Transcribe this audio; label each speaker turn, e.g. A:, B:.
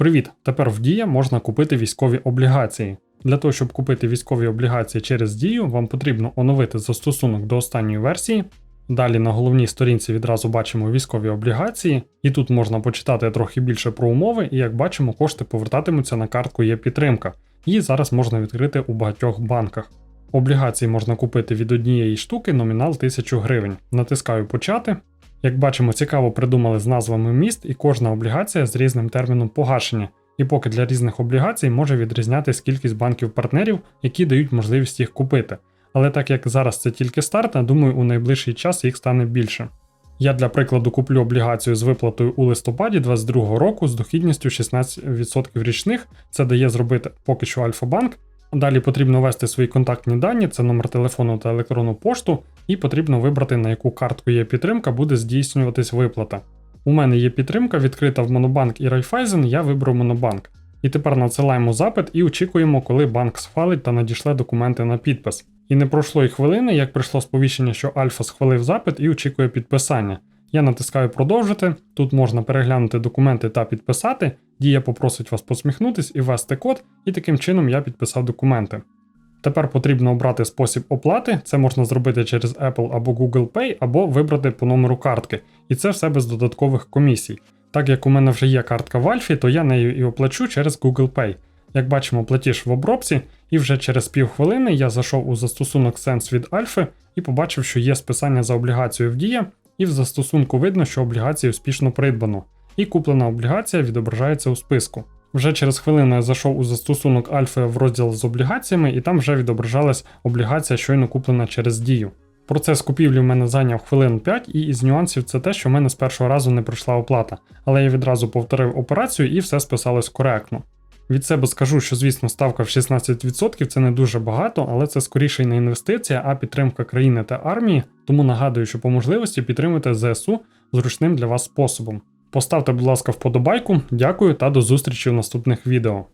A: Привіт! Тепер в Дія можна купити військові облігації. Для того, щоб купити військові облігації через Дію, вам потрібно оновити застосунок до останньої версії. Далі на головній сторінці відразу бачимо військові облігації, і тут можна почитати трохи більше про умови, і як бачимо, кошти повертатимуться на картку є підтримка. Її зараз можна відкрити у багатьох банках. Облігації можна купити від однієї штуки номінал 1000 гривень. Натискаю почати. Як бачимо, цікаво придумали з назвами міст, і кожна облігація з різним терміном погашення. І поки для різних облігацій може відрізнятись кількість банків-партнерів, які дають можливість їх купити. Але так як зараз це тільки старт, я думаю, у найближчий час їх стане більше. Я для прикладу куплю облігацію з виплатою у листопаді 2022 року з дохідністю 16% річних. Це дає зробити поки що Альфа-банк. Далі потрібно ввести свої контактні дані, це номер телефону та електронну пошту, і потрібно вибрати, на яку картку є підтримка, буде здійснюватись виплата. У мене є підтримка, відкрита в Монобанк і Райфайзен, я виберу Монобанк. І тепер надсилаємо запит і очікуємо, коли банк схвалить та надішле документи на підпис. І не пройшло й хвилини, як прийшло сповіщення, що Альфа схвалив запит і очікує підписання. Я натискаю продовжити. Тут можна переглянути документи та підписати. Дія попросить вас посміхнутись і ввести код, і таким чином я підписав документи. Тепер потрібно обрати спосіб оплати. Це можна зробити через Apple або Google Pay, або вибрати по номеру картки. І це все без додаткових комісій. Так як у мене вже є картка в Альфі, то я нею і оплачу через Google Pay. Як бачимо, платіж в обробці, і вже через півхвилини я зайшов у застосунок Sense від Альфи і побачив, що є списання за облігацію в Дія, і в застосунку видно, що облігацію успішно придбано, і куплена облігація відображається у списку. Вже через хвилину я зайшов у застосунок Альфи в розділ з облігаціями, і там вже відображалась облігація, щойно куплена через Дію. Процес купівлі в мене зайняв хвилин 5, і із нюансів це те, що в мене з першого разу не пройшла оплата, але я відразу повторив операцію і все списалось коректно. Від себе скажу, що звісно ставка в 16% це не дуже багато, але це скоріше не інвестиція, а підтримка країни та армії. Тому нагадую, що по можливості підтримуйте ЗСУ зручним для вас способом. Поставте, будь ласка, вподобайку, дякую та до зустрічі в наступних відео.